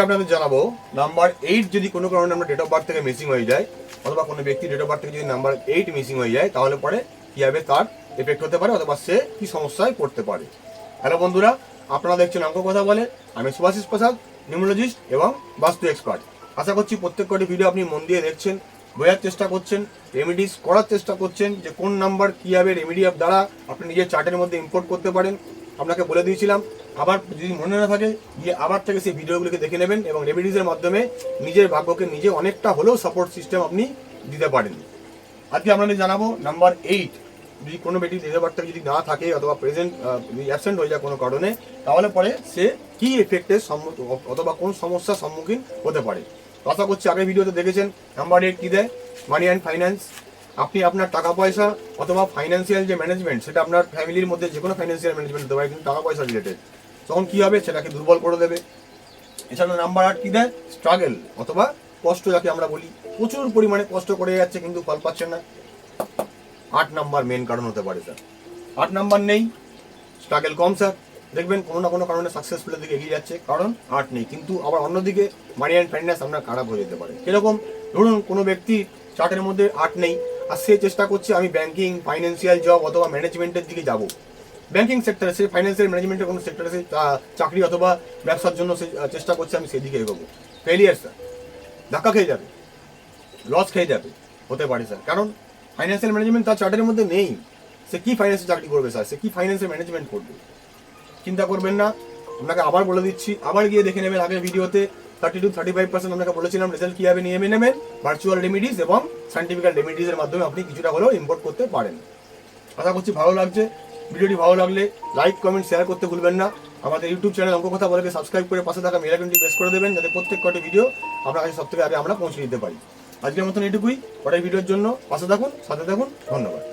আপনাদের জানাব number eight যদি কোনো কারণে আমরা ডেট অফ বার্থ থেকে মিসিং হয়ে যায়, অথবা কোনো ব্যক্তি ডেট অফ বার্থ থেকে যদি নাম্বার এইট মিসিং হয়ে যায়, তাহলে পরে কীভাবে তার এফেক্ট হতে পারে অথবা সে কী সমস্যায় পড়তে পারে। হ্যালো বন্ধুরা, আপনারা দেখছেন অঙ্ক কথা বলে। আমি সুভাষিস প্রসাদ, নিউমোলজিস্ট এবং বাস্তু এক্সপার্ট আশা করছি প্রত্যেক কটি ভিডিও আপনি মন দিয়ে দেখছেন, বোঝার চেষ্টা করছেন রেমিডিস করার চেষ্টা করছেন যে কোন নাম্বার কীভাবে রেমিডি দ্বারা আপনি নিজের চার্টের মধ্যে ইম্পোর্ট করতে পারেন। আপনাকে বলে দিয়েছিলাম, আবার যদি মনে না থাকে, গিয়ে আবার থেকে সেই ভিডিওগুলোকে দেখে নেবেন এবং রেমিডিসের মাধ্যমে নিজের ভাগ্যকে নিজে অনেকটা হলেও সাপোর্ট সিস্টেম আপনি দিতে পারেন। আজকে আপনাদের জানাব নাম্বার এইট যদি কোনো বেটি অফ যদি না থাকে অথবা প্রেজেন্ট অ্যাবসেন্ট হয়ে যায় কোনো কারণে, তাহলে পরে সে কি এফেক্টের অথবা কোন সমস্যার সম্মুখীন হতে পারে। আশা করছি আগের ভিডিওতে দেখেছেন নাম্বার এইট কী দেয়? মানি অ্যান্ড ফাইন্যান্স আপনি আপনার টাকা পয়সা অথবা ফাইন্যান্সিয়াল যে ম্যানেজমেন্ট সেটা আপনার ফ্যামিলির মধ্যে যে কোনো ফাইন্যান্সিয়াল ম্যানেজমেন্ট হতে পারে, কিন্তু টাকা পয়সা রিলেটেড তখন কী হবে? সেটাকে দুর্বল করে দেবে। এছাড়া নাম্বার আট কী দেয়? স্ট্রাগল অথবা কষ্ট, যাকে আমরা বলি। প্রচুর পরিমাণে কষ্ট করে যাচ্ছে, কিন্তু ফল পাচ্ছে না। আট নাম্বার মেন কারণ হতে পারে স্যার আট নাম্বার নেই। স্ট্রাগল কম স্যার দেখবেন, কোনো না কোনো কারণে সাকসেসফুলের দিকে এগিয়ে যাচ্ছে, কারণ আট নেই। কিন্তু আবার অন্যদিকে মানি অ্যান্ড ফাইন্যান্স আপনার খারাপ হয়ে যেতে পারে। কীরকম? ধরুন, কোনো ব্যক্তি চার্টের মধ্যে আট নেই। আর সে চেষ্টা করছে আমি ব্যাংকিং ফাইন্যান্সিয়াল জব অথবা ম্যানেজমেন্টের দিকে যাব। ব্যাংকিং সেক্টরে সে ফাইন্যান্সিয়াল ম্যানেজমেন্টের কোনো সেক্টরে সে চাকরি অথবা ব্যবসার জন্য সে চেষ্টা করছে, আমি সেদিকে এগোবো। ফেলিয়ার স্যার ধাক্কা খেয়ে যাবে। লস খেয়ে যাবে। হতে পারে স্যার কারণ ফাইন্যান্সিয়াল ম্যানেজমেন্ট তার চার্টের মধ্যে নেই। সে কী ফাইন্যান্সিয়াল চাকরি করবে স্যার সে কি ফাইন্যান্সিয়াল ম্যানেজমেন্ট করবে? চিন্তা করবেন না। আপনাকে আবার বলে দিচ্ছি। আবার গিয়ে দেখে নেবেন আগের ভিডিওতে thirty two thirty five percent আপনাকে বলেছিলাম রেজাল্ট কীভাবে নিয়ে নেবেন ভার্চুয়াল রেমিডিস এবং সাইন্টিফিক্যাল রেমিডিসের মাধ্যমে আপনি কিছুটা হলেও ইম্পোর্ট করতে পারেন। আশা করছি ভালো লাগছে। ভিডিওটি ভালো লাগলে লাইক কমেন্ট শেয়ার করতে ভুলবেন না। আমাদের ইউটিউব চ্যানেল অঙ্ক কথা বলে সাবস্ক্রাইব করে পাশে থাকা মেল আইকনটি প্রেস করে দেবেন যাতে প্রত্যেক কটি ভিডিও আপনার কাছে সব থেকে আগে আমরা পৌঁছে দিতে পারি। আজকের মতন এটুকুই। পরের ভিডিওর জন্য পাশে থাকুন, সাথে থাকুন। ধন্যবাদ।